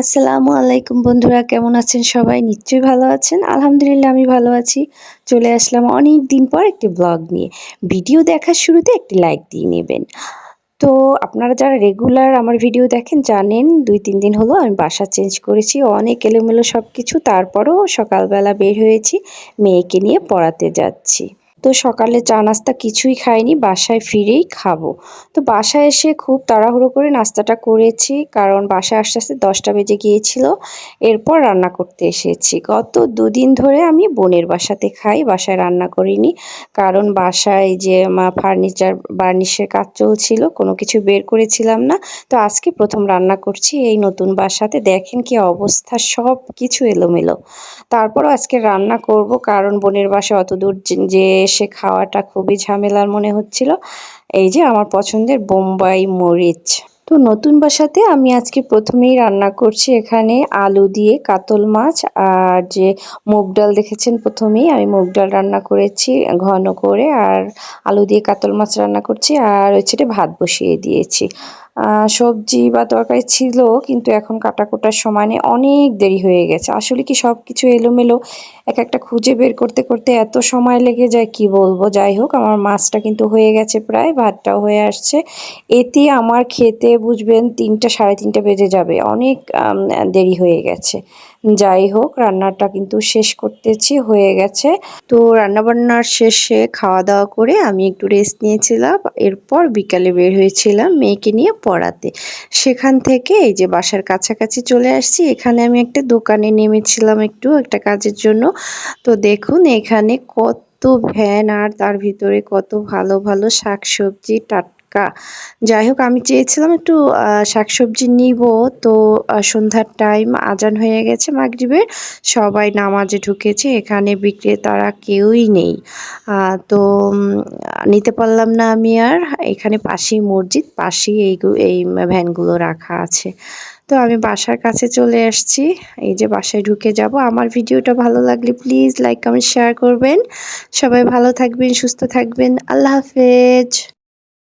আসসালামু আলাইকুম বন্ধুরা, কেমন আছেন সবাই? নিশ্চয়ই ভালো আছেন। আলহামদুলিল্লাহ, আমি ভালো আছি। চলে আসলাম অনেক দিন পর একটি ব্লগ নিয়ে। ভিডিও দেখার শুরুতে একটি লাইক দিয়ে নেবেন। তো আপনারা যারা রেগুলার আমার ভিডিও দেখেন, জানেন দুই, তিন দিন হলো আমি বাসা চেঞ্জ করেছি। অনেক এলোমেলো সব কিছু তারপরও সকালবেলা বের হয়েছি, মেয়েকে নিয়ে পড়াতে যাচ্ছি। তো সকালে চা নাস্তা কিছুই খাইনি, বাসায় ফিরেই খাব। তো বাসায় এসে খুব তাড়াহুড়ো করে নাস্তাটা করেছি, কারণ বাসায় আস্তে আস্তে দশটা বেজে গিয়েছিল। এরপর রান্না করতে এসেছি। গত দুদিন ধরে আমি বোনের বাসাতে খাই, বাসায় রান্না করিনি, কারণ বাসায় যে ফার্নিচার, বার্নিশের কাজ চলছিল, কোনো কিছু বের করেছিলাম না। তো আজকে প্রথম রান্না করছি এই নতুন বাসাতে, দেখেন কি অবস্থা, সব কিছু এলোমেলো। তারপরও আজকে রান্না করব, কারণ বোনের বাসা অত দূর যে এসে খাওয়াটা খুবই ঝামেলার মনে হচ্ছিল। এই যে আমার পছন্দের বোম্বাই মরিচ। তো নতুন বাসাতে আমি আজকে প্রথমেই রান্না করছি এখানে আলু দিয়ে কাতল মাছ আর যে মুগ ডাল দেখেছেন প্রথমেই, আমি মুগ ডাল রান্না করেছি ঘন করে আর আলু দিয়ে কাতল মাছ রান্না করছি আর হচ্ছে ভাত বসিয়ে দিয়েছি। সবজি বা তরকারি ছিল, কিন্তু এখন কাটাকুটার সময় নিয়ে অনেক দেরি হয়ে গেছে। আসলে কি সব কিছু এলোমেলো? এক একটা খুঁজে বের করতে করতে এত সময় লেগে যায়, কি বলব? যাই হোক, আমার মাছটা কিন্তু হয়ে গেছে প্রায়, ভাতটাও হয়ে আসছে। এতে আমার খেতে, বুঝবেন, তিনটা, সাড়ে তিনটা বেজে যাবে। অনেক দেরি হয়ে গেছে। যাই হোক রান্নাটা কিন্তু শেষ করতেছি, হয়ে গেছে। তো রান্নাবান্নার শেষে খাওয়া দাওয়া করে আমি একটু রেস্ট নিয়েছিলাম। এরপর বিকালে বের হয়েছিলাম মেয়েকে নিয়ে পড়াতে। সেখান থেকে এই যে বাসার কাছাকাছি চলে আসছি, এখানে আমি একটা দোকানে নেমেছিলাম একটু একটা কাজের জন্য। তো দেখুন, এখানে কত ভ্যান আর তার ভিতরে কত ভালো ভালো শাকসবজি টাট টাটকা যাই হোক, আমি চেয়েছিলাম একটু শাকসবজি নিব। তো সন্ধ্যার টাইম আজান হয়ে গেছে মাগরিবের। সবাই নামাজে ঢুকেছে, এখানে বিক্রেতারা কেউই নেই। তো নিতে পারলাম না আমি আর। এখানে পাশেই মসজিদ, পাশেই এই এই ভ্যানগুলো রাখা আছে। তো আমি বাসার কাছে চলে আসছি। এই যে বাসায় ঢুকে যাব। আমার ভিডিওটা ভালো লাগলে প্লিজ লাইক কমেন্ট শেয়ার করবেন। সবাই ভালো থাকবেন, সুস্থ থাকবেন। আল্লাহ হাফেজ।